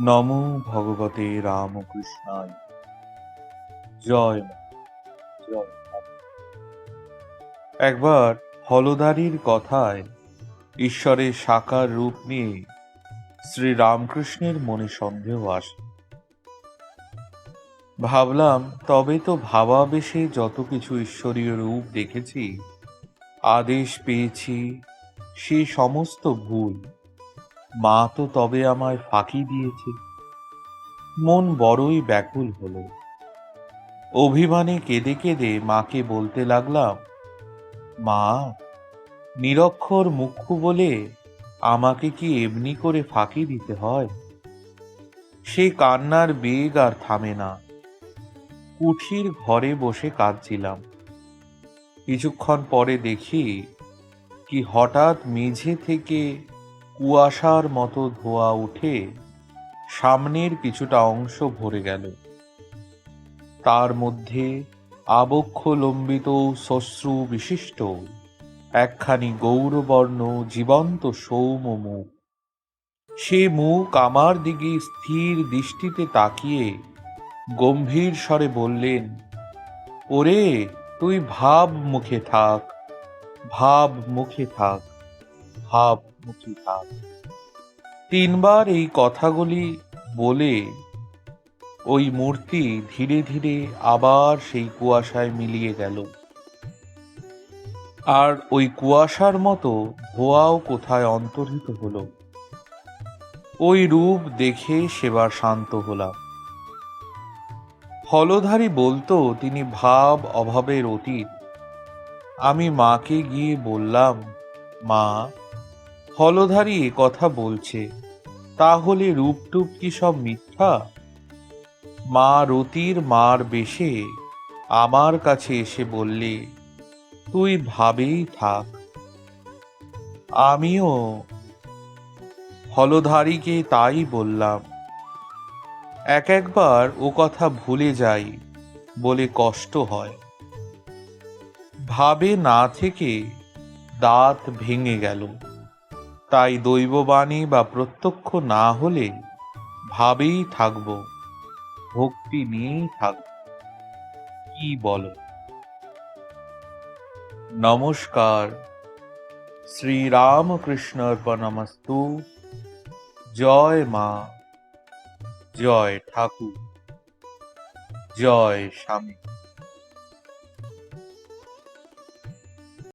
নমো ভগবতে রামকৃষ্ণায়। জয় জয় একবার হলদারির কথায় ঈশ্বরের সাকার রূপ নিয়ে শ্রী রামকৃষ্ণের মনে সন্দেহ আসে। ভাবলাম, তবে তো ভাবাবেশে যত কিছু ঈশ্বরীয় রূপ দেখেছি, আদেশ পেয়েছি, সে সমস্ত ভুল মা তো তবে আমায় ফাঁকি দিয়েছে। মন বড়ই ব্যাকুল হলো। অভিমানে কেঁদে কেঁদে মাকে বলতে লাগলাম, মা, নিরক্ষর মুখ্য বলে আমাকে কি এমনি করে ফাঁকি দিতে হয়? সে কান্নার বেগ আর থামে না। কুঠির ঘরে বসে কাঁদছিলাম। কিছুক্ষণ পরে দেখি কি হঠাৎ মেঝে থেকে কুয়াশার মতো ধোয়া উঠে সামনের কিছুটা অংশ ভরে গেল। তার মধ্যে আবক্ষ লম্বিত বিশিষ্ট একখানি গৌরবর্ণ জীবন্ত সৌম মুখ। সে মুখ আমার দিকে স্থির দৃষ্টিতে তাকিয়ে গম্ভীর স্বরে বললেন, ওরে, তুই ভাব মুখে থাক, ভাব মুখে থাক, ভাব মুখে থাক তিনবার এই কথাগুলি বলে ওই মূর্তি ধীরে ধীরে আবার সেই কুয়াশায় মিলিয়ে গেল। আর ওই কুয়াশার মতো ধোয়াও কোথায় অন্তর্হিত হলো? ওই রূপ দেখে সেবার শান্ত হলাম। হলধারী বলতো, তিনি ভাব অভাবের অতীত। আমি মাকে গিয়ে বললাম, মা হলধারী এ কথা বলছে, তাহলে রূপটুপ কি সব মিথ্যা? মা রতির মার বেশে আমার কাছে এসে বললে, তুই ভাবেই থাক। আমিও হলধারীকে তাই বললাম, এক একবার ও কথা ভুলে যাই বলে কষ্ট হয়। ভাবে না থেকে দাঁত ভেঙে গেল। তাই দৈববাণী বা প্রত্যক্ষ না হলে ভাবেই থাকব, ভক্তি নিয়েই থাকব। কি বলো? নমস্কার। শ্রীরামকৃষ্ণ অর্পণমস্তু জয় মা। জয় ঠাকুর। জয় স্বামী।